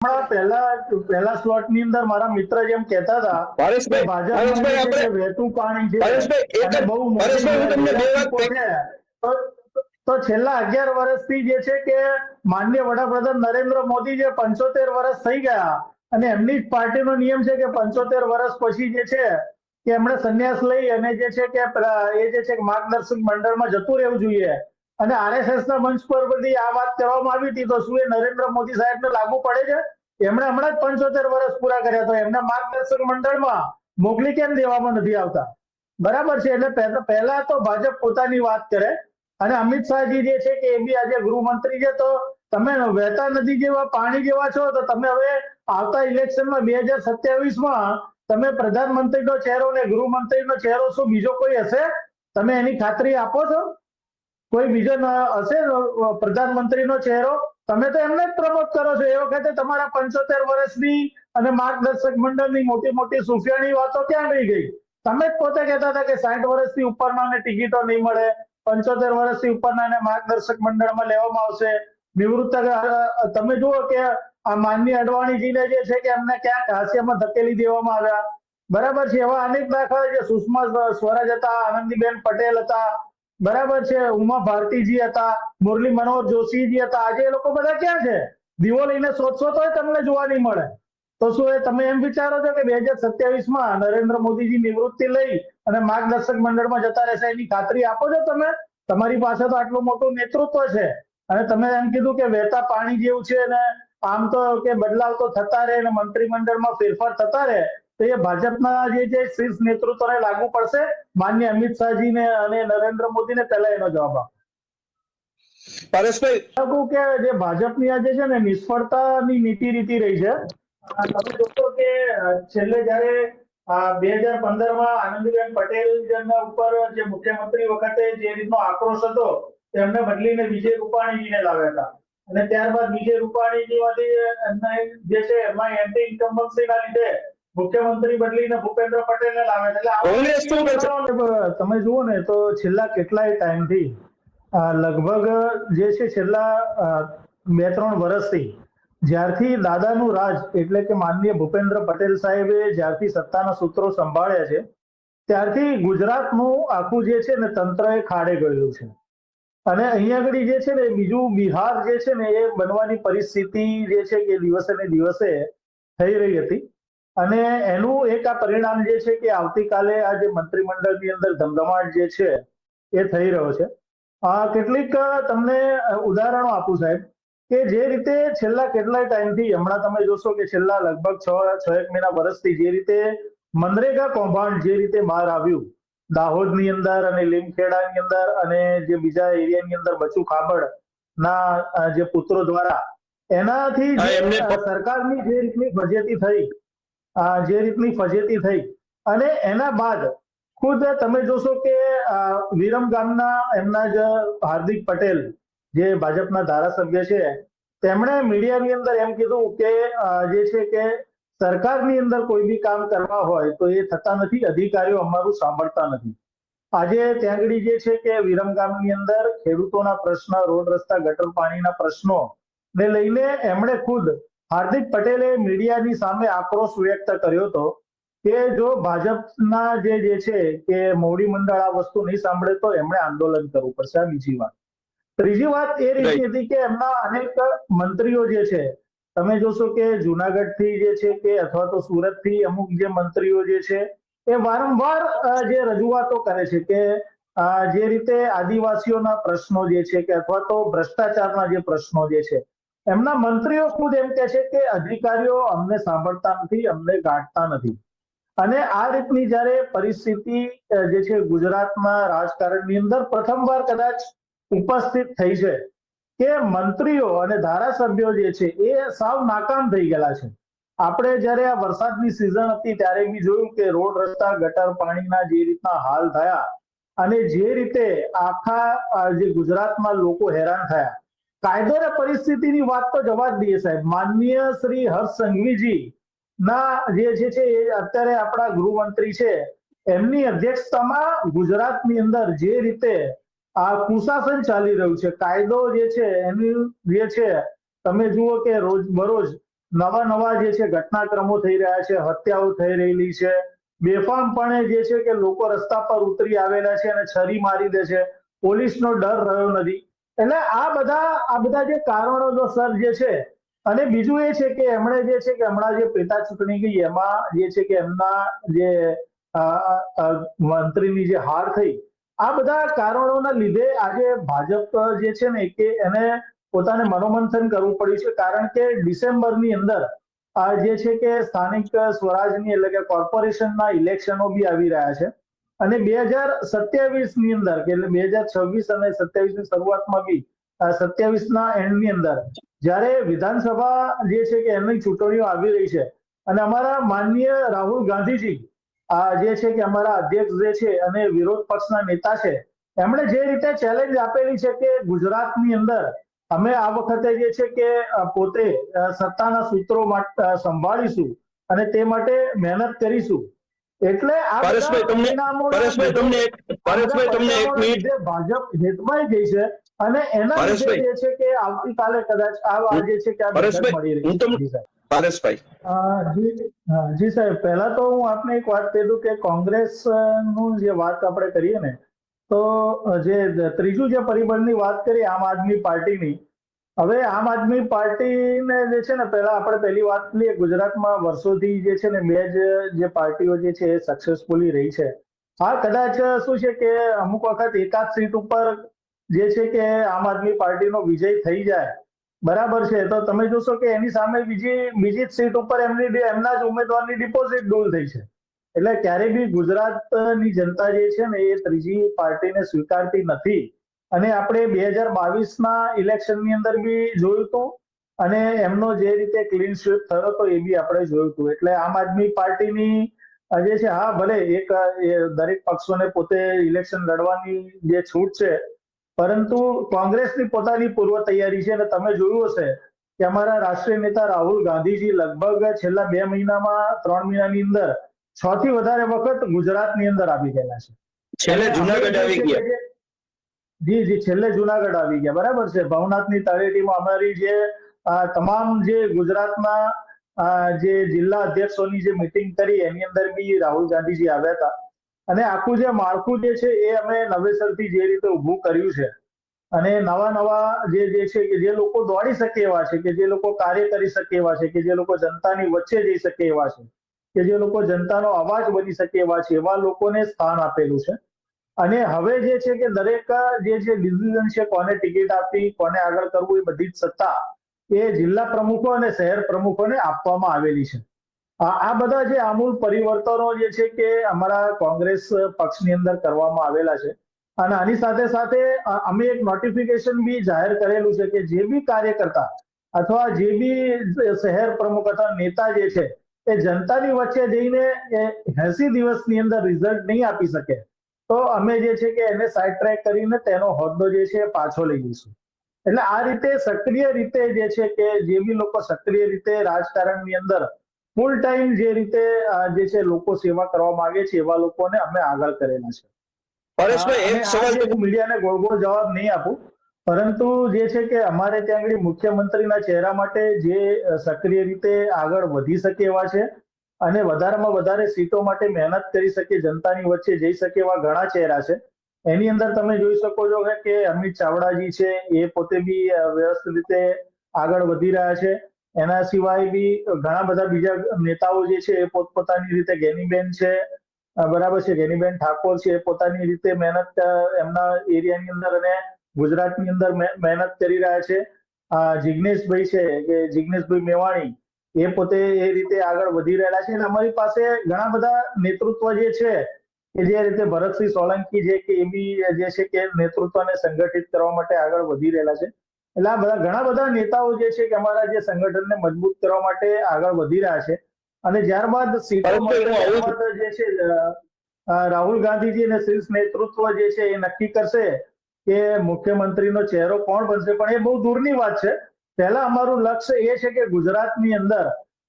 પહેલા પહેલા સ્લોટની અંદર મારા મિત્ર જેમ કહેતા હતા પરેશભાઈ પરેશભાઈ આપણે વહેતું પાણી છે પરેશભાઈ, એક બહુ પરેશભાઈ, હું તમને બે વાત તો- છેલ્લા અગિયાર વર્ષથી જે છે કે માન્ય વડાપ્રધાન નરેન્દ્ર મોદી જે પંચોતેર વર્ષ થઈ ગયા અને એમની જ પાર્ટીનો નિયમ છે કે પંચોતેર વર્ષ પછી જે છે કે એમણે સંન્યાસ લઈ અને જે છે કે એ જે છે કે માર્ગદર્શક મંડળમાં જતું રહેવું જોઈએ. અને આરએસએસ ના મંચ પર બધી આ વાત કરવામાં આવી હતી તો શું એ નરેન્દ્ર મોદી સાહેબને લાગુ પડે છે? એમણે હમણાં જ પંચોતેર વર્ષ પૂરા કર્યા તો એમના માર્ગદર્શક મંડળમાં મોકલી કેમ દેવામાં નથી આવતા? બરાબર છે, એટલે પહેલા- તો ભાજપ પોતાની વાત કરે અને અમિત શાહજી જે છે કે એ બી આજે ગૃહમંત્રી છે, તો તમે વહેતા નદી જેવા, પાણી જેવા છો, તો તમે હવે આવતા ઇલેક્શનમાં બે હજાર સત્યાવીસમાં તમે પ્રધાનમંત્રીનો ચહેરો ને ગૃહમંત્રીનો ચહેરો શું બીજો કોઈ હશે? તમે એની ખાતરી આપો છો? કોઈ બીજો હશે પ્રધાનમંત્રીનો ચહેરો, તમે તો એમને જ પ્રમોટ કરો છો. એ વખતે તમારા પંચોતેર વર્ષની અને માર્ગદર્શક મંડળની મોટી મોટી સુફિયાની વાતો ક્યાં રહી ગઈ? તમે જ પોતે કહેતા હતા કે સાઠ વર્ષથી ઉપરનાને ટિકિટો નહીં મળે. પંચોતેર વર્ષથી ઉપરનાને માર્ગદર્શક મંડળમાં લેવામાં આવશે. નિવૃત્ત તમે જુઓ કે આ માનની અડવાણીજીને જે છે કે એમને ક્યાંક હાસ્યમાં ધકેલી દેવામાં આવ્યા. બરાબર છે, એવા અનેક દાખલા છે. સુષ્મા સ્વરાજ હતા, આનંદીબેન પટેલ હતા બરાબર છે. ઉમા ભારતીજી હતા, મુરલી મનોહર જોશીજી હતા. આજે એ લોકો બધા ક્યાં છે? દીવો લઈને શોધશો તો તમને જોવા નહીં મળે. તો શું એ તમે એમ વિચારો છો કે બે હજાર સત્યાવીસમાં નરેન્દ્ર મોદીજી નિવૃત્તિ લઈ અને માર્ગદર્શક મંડળમાં જતા રહેશે? એની ખાતરી આપો છો તમે? તમારી પાસે તો આટલું મોટું નેતૃત્વ છે. અને તમે એમ કીધું કે વહેતા પાણી જેવું છે ને આમ તો કે બદલાવ તો થતા રહે અને મંત્રીમંડળમાં ફેરફાર થતા રહે. તો એ ભાજપના જે જે શીર્ષ નેતૃત્વને લાગુ પડશે માન્ય અમિત શાહજીને અને નરેન્દ્ર મોદીને પહેલા એનો જવાબ આપો. પરેશભાઈ. કે જે ભાજપની આજે છે ને નિષ્ફળતાની નીતિ રીતિ રહી છે. તમે જોશો કે છેલ્લે જયારે બે હજાર પંદરમાં આનંદીબેન પટેલ જેમના ઉપર જે મુખ્યમંત્રી વખતે જે રીતનો આક્રોશ હતો તેમને બદલીને વિજય રૂપાણીજીને લાવ્યા હતા. અને ત્યારબાદ વિજય રૂપાણીજીમાંથી જે છે એમાં એન્ટી ઇન્કમ્બન્સીના લીધે મુખ્યમંત્રી બદલીને ભૂપેન્દ્ર પટેલને લાવે એટલે કોંગ્રેસ શું કરશે? તમે જુઓ ને તો છેલ્લા કેટલાય ટાઈમથી લગભગ જે છે છેલ્લા બે ત્રણ વર્ષથી જ્યારથી દાદાનું રાજ એટલે કે માનનીય ભૂપેન્દ્ર પટેલ સાહેબે જ્યારથી સત્તાના સૂત્રો સંભાળ્યા છે ત્યારથી ગુજરાતનું આખું જે છે ને તંત્ર એ ખાડે ગયેલું છે અને અહીંયા આગળ જે છે ને બીજું બિહાર જે છે ને એ બનવાની પરિસ્થિતિ જે છે કે દિવસે ને દિવસે થઈ રહી હતી અને એનું એક આ પરિણામ જે છે કે આવતીકાલે આ જે મંત્રીમંડળની અંદર ધમધમાટ જે છે એ થઈ રહ્યો છે. આ કેટલીક તમને ઉદાહરણો આપું સાહેબ કે જે રીતે છેલ્લા કેટલાય ટાઈમથી હમણાં તમે જોશો કે છેલ્લા લગભગ છ છ એક મહિના વર્ષથી જે રીતે મનરેગા કૌભાંડ જે રીતે બહાર આવ્યું દાહોદની અંદર અને લીમખેડાની અંદર અને જે બીજા એરિયાની અંદર બચુ ખાબડ ના જે પુત્રો દ્વારા એનાથી સરકારની જે રીતની ફજેતી થઈ જે રીતની ફજેતી થઈ. અને એના બાદ ખુદ તમે જોશો કે વિરમ ગામના એમના જ હાર્દિક પટેલ જે ભાજપના ધારાસભ્ય છે, તેમણે મીડિયાની અંદર એમ કીધું કે જે છે કે સરકારની અંદર કોઈ બી કામ કરવા હોય તો એ થતા નથી, અધિકારીઓ અમારું સાંભળતા નથી. આજે ત્યાં આગળ જે છે કે વિરમગામની અંદર ખેડૂતોના પ્રશ્ન, રોડ રસ્તા, ગટર પાણીના પ્રશ્નો ને લઈને એમણે ખુદ હાર્દિક પટેલે મીડિયાની સામે આક્રોશ વ્યક્ત કર્યો હતો કે જો ભાજપના જે જે છે કે મોવડી મંડળ આ વસ્તુ નહીં સાંભળે તો એમણે આંદોલન કરવું પડશે આ બીજી વાત. ત્રીજી વાત એ રીતે હતી કે એમના અનેક મંત્રીઓ જે છે તમે જોશો કે જુનાગઢથી જે છે કે અથવા તો સુરતથી અમુક જે મંત્રીઓ જે છે એ વારંવાર જે રજૂઆતો કરે છે કે જે રીતે આદિવાસીઓના પ્રશ્નો જે છે કે અથવા તો ભ્રષ્ટાચારના જે પ્રશ્નો જે છે એમના મંત્રીઓ ખુદ એમ કે છે કે અધિકારીઓ અમને સાંભળતા નથી, અમને ગાંઠતા નથી. અને આ રીતની જ્યારે પરિસ્થિતિ જે છે ગુજરાતમાં રાજકારણની અંદર પ્રથમવાર કદાચ ઉપસ્થિત થઈ છે કે મંત્રીઓ અને ધારાસભ્યો જે છે એ સાવ નાકામ થઈ ગયેલા છે. આપણે જ્યારે આ વરસાદની સિઝન હતી ત્યારે બી જોયું કે રોડ, રસ્તા, ગટર, પાણીના જે રીતના હાલ થયા અને જે રીતે આખા જે ગુજરાતમાં લોકો હેરાન થયા. કાયદો અને પરિસ્થિતિની વાત તો જવા જ દઈએ સાહેબ. માનનીય શ્રી હર્ષ સંઘવીજી ના જે છે એ અત્યારે આપણા ગૃહમંત્રી છે. એમની અધ્યક્ષતામાં ગુજરાતની અંદર જે રીતે આ કુશાસન ચાલી રહ્યું છે, કાયદો જે છે, એની જે છે, તમે જુઓ કે રોજ બરોજ નવા નવા જે છે ઘટનાક્રમો થઈ રહ્યા છે, હત્યાઓ થઈ રહેલી છે. બેફામપણે જે છે કે લોકો રસ્તા પર ઉતરી આવેલા છે અને છરી મારી દે છે. પોલીસનો ડર રહ્યો નથી. એટલે આ બધા આ બધા જે કારણો જો સર જે છે, અને બીજું એ છે કે એમણે જે છે કે હમણાં જે પેટા ચૂંટણી ગઈ, એમાં જે છે કે એમના જે મંત્રીની જે હાર થઈ, આ બધા કારણોના લીધે આજે ભાજપ જે છે ને કે એને પોતાને મનોમંથન કરવું પડ્યું છે, કારણ કે ડિસેમ્બરની અંદર આ જે છે કે સ્થાનિક સ્વરાજની એટલે કે કોર્પોરેશનના ઇલેક્શનો બી આવી રહ્યા છે. અને બે હજાર સત્યાવીસની અંદર એટલે બે હજાર છવ્વીસ અને સત્યાવીસની શરૂઆતમાં બી સત્યાવીસ ના એન્ડની અંદર, જયારે વિધાનસભા જે છે કે એમની ચૂંટણીઓ આવી રહી છે, અને અમારા માનનીય રાહુલ ગાંધીજી, આ જે છે કે અમારા અધ્યક્ષ જે છે અને વિરોધ પક્ષના નેતા છે, એમણે જે રીતે ચેલેન્જ આપેલી છે કે ગુજરાતની અંદર, અમે આ વખતે જે છે કે પોતે સત્તાના સૂત્રો સંભાળીશું અને તે માટે મહેનત કરીશું એટલે પરેશભાઈ તમને પરેશભાઈ તમને એક પરેશભાઈ તમને એક મિનિટ ભાજપ હેતમાં ગઈ છે અને એના લીધે. જે છે કે આવતીકાલે કદાચ આ વાગે છે કે પરેશભાઈ, હું તમને-. પરેશભાઈ જી સાહેબ પહેલા તો હું આપને એક વાત કહી દઉં કે કોંગ્રેસનું જે વાત આપણે કરીએ ને તો જે ત્રીજું જે પરિબળની વાત કરી આમ આદમી પાર્ટીની હવે આમ આદમી પાર્ટીને જે છે ને, પહેલા આપણે પહેલી વાત કરીએ ગુજરાતમાં વર્ષોથી જે છે ને, બે જે પાર્ટીઓ જે છે એ સક્સેસફુલી રહી છે. હા, કદાચ શું છે કે અમુક વખત એકાદ સીટ ઉપર જે છે કે આમ આદમી પાર્ટીનો વિજય થઈ જાય. બરાબર છે. તો તમે જોશો કે એની સામે બીજી બીજી સીટ ઉપર એમની એમના જ ઉમેદવારની ડિપોઝિટ ડૂલ થઈ છે. એટલે ક્યારેય બી ગુજરાતની જનતા જે છે ને, એ ત્રીજી પાર્ટીને સ્વીકારતી નથી. અને આપણે બે હજાર બાવીસના ઇલેક્શનની અંદર બી જોયું હતું. અને એમનો જે રીતે ક્લીન સ્વીપ થયો હતો એ બી આપણે જોયું હતું. એટલે આમ આદમી પાર્ટીની જે છે હા ભલે એક દરેક પક્ષોને પોતે ઇલેક્શન લડવાની જે છૂટ છે પરંતુ કોંગ્રેસની પોતાની પૂર્વ તૈયારી છે અને તમે જોયું હશે કે અમારા રાષ્ટ્રીય નેતા રાહુલ ગાંધીજી લગભગ છેલ્લા બે મહિનામાં ત્રણ મહિનાની અંદર છ થી વધારે વખત ગુજરાતની અંદર આવી ગયેલા છે. છેલ્લે જુનાગઢ આવી ગયા. જી જી, છેલ્લે જુનાગઢ આવી ગયા. બરાબર છે. ભવનાથની તળેટીમાં અમારી જે તમામ જે ગુજરાતના જે જિલ્લા અધ્યક્ષોની જે મિટિંગ કરી, એની અંદર બી રાહુલ ગાંધીજી આવ્યા હતા. અને આખું જે માળખું જે છે, એ અમે નવેસરથી જે રીતે ઊભું કર્યું છે. અને નવા નવા જે જે છે કે જે લોકો દોડી શકે એવા છે, કે જે લોકો કાર્ય કરી શકે એવા છે, કે જે લોકો જનતાની વચ્ચે જઈ શકે એવા છે, કે જે લોકો જનતાનો અવાજ બની શકે એવા છે, એવા લોકોને સ્થાન આપેલું છે. અને હવે જે છે કે દરેક જે છે ડિસિઝન છે, કોને ટિકિટ આપવી, કોને આગળ કરવું એ બધી જ સત્તા એ જિલ્લા પ્રમુખો અને શહેર પ્રમુખોને આપવામાં આવેલી છે. આ બધા જે આમૂલ પરિવર્તનો જે છે કે અમારા કોંગ્રેસ પક્ષની અંદર કરવામાં આવેલા છે. અને આની સાથે સાથે અમે એક નોટિફિકેશન બી જાહેર કરેલું છે કે જે બી કાર્યકર્તા અથવા જે બી શહેર પ્રમુખ અથવા નેતા જે છે એ જનતાની વચ્ચે જઈને એસી દિવસની અંદર રિઝલ્ટ નહીં આપી શકે. તો અમે જે છે કે એને સાઇડ ટ્રેક કરીને તેનો હોદ્દો જે છે પાછો લઈ જઈશું. એટલે આ રીતે સક્રિય રીતે જે છે કે જે બી લોકો સક્રિય રીતે રાજકારણની અંદર ફૂલ ટાઈમ જે રીતે જે છે લોકો સેવા કરવા માંગે છે એવા લોકોને અમે આગળ કરેલા છે. પરેશભાઈ એક સવાલ મીડિયાને ગોળ ગોળ જવાબ નહીં આપું પરંતુ જે છે કે અમારે ત્યાં આગળ મુખ્યમંત્રીના ચહેરા માટે જે સક્રિય રીતે આગળ વધી શકે એવા છે. અને વધારેમાં વધારે સીટો માટે મહેનત કરી શકે, જનતાની વચ્ચે જઈ શકે એવા ઘણા ચહેરા છે. એની અંદર તમે જોઈ શકો છો કે- અમિત ચાવડાજી છે, એ પોતે બી વ્યવસ્થિત રીતે આગળ વધી રહ્યા છે. એના સિવાય બી ઘણા બધા બીજા નેતાઓ જે છે, એ પોતપોતાની રીતે ગેનીબેન છે બરાબર છે, ગેનીબેન ઠાકોર છે, એ પોતાની રીતે મહેનત એમના એરિયાની અંદર અને ગુજરાતની અંદર મહે- મહેનત કરી રહ્યા છે. આ જિગ્નેશભાઈ છે કે જિગ્નેશભાઈ મેવાણી એ પોતે એ રીતે આગળ વધી રહેલા છે અને અમારી પાસે ઘણા બધા નેતૃત્વ જે છે કે જે રીતે ભરતસિંહ સોલંકી છે કે એ બી જે છે કે નેતૃત્વને સંગઠિત કરવા માટે આગળ વધી રહેલા છે. એટલે આ બધા ઘણા બધા નેતાઓ જે છે કે અમારા જે સંગઠનને મજબૂત કરવા માટે આગળ વધી રહ્યા છે. અને ત્યારબાદ સીટો જ- છે રાહુલ ગાંધીજી અને શીર્ષ નેતૃત્વ જે છે એ નક્કી કરશે કે મુખ્યમંત્રીનો ચહેરો કોણ બનશે. પણ એ બહુ દૂરની વાત છે. પહેલા અમારું લક્ષ્ય એ છે કે ગુજરાતની અંદર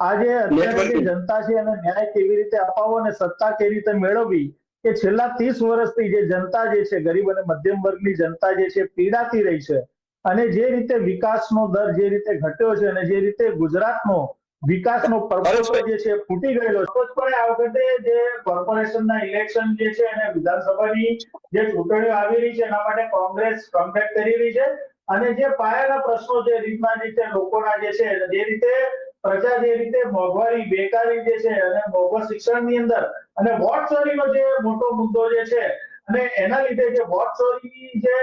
આજે અત્યારે જનતા છે એને ન્યાય કેવી રીતે અપાવવો અને સત્તા કેવી રીતે મેળવવી કે છેલ્લા ત્રીસ વર્ષથી જે જનતા જે છે ગરીબ અને મધ્યમ વર્ગની જનતા જે છે પીડાતી રહી છે. અને જે રીતે વિકાસનો દર જે રીતે ઘટ્યો છે અને જે રીતે ગુજરાતનો વિકાસનો પરપોટો જે છે ફૂટી ગયેલો છે. ચોક્કસપણે આ વખતે જે કોર્પોરેશનના ઇલેક્શન જે છે અને વિધાનસભાની જે ચૂંટણીઓ આવી રહી છે એના માટે કોંગ્રેસ કમબેક કરી રહી છે. અને જે પાયાના પ્રશ્નો જે રીતના છે લોકોના જે છે, જે રીતે પ્રજા જે રીતે મોંઘવારી, બેકારી જે છે અને મોંઘવા શિક્ષણની અંદર અને વોટ ચોરીનો જે મોટો મુદ્દો જે છે અને એના લીધે જે વોટ ચોરી જે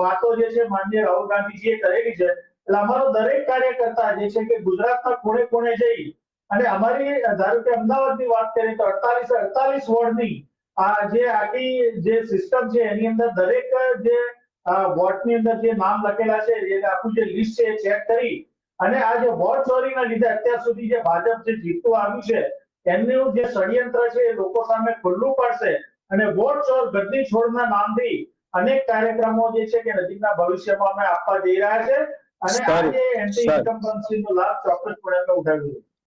વાતો જે છે માનનીય રાહુલ ગાંધીજીએ કરેલી છે, એટલે અમારો દરેક કાર્યકર્તા જે છે કે ગુજરાતના કોણે કોણે જઈ અને અમારી, ધારો કે અમદાવાદની વાત કરીએ તો અડતાલીસ અડતાલીસ વોર્ડની આ જે આખી જે સિસ્ટમ છે એની અંદર દરેક જે વોર્ડની અંદર જે નામ લખેલા છે એ આખું જે લિસ્ટ છે ચેક કરી અને આ જે વોટ ચોરીના લીધે અત્યાર સુધી જે ભાજપ જે જીતતું આવ્યું છે એમનું જે ષડયંત્ર છે એ લોકો સામે ખુલ્લું પડશે અને વોટ ચોર ગદ્દી છોડના નામથી અનેક કાર્યક્રમો જે છે કે નજીકના ભવિષ્યમાં અમે આપવા જઈ રહ્યા છે અને આ જે એન્ટી સારું. ઇન્કમ્બન્સીનો લાભ ચોક્કસપણે અમે ઉઠાવ્યો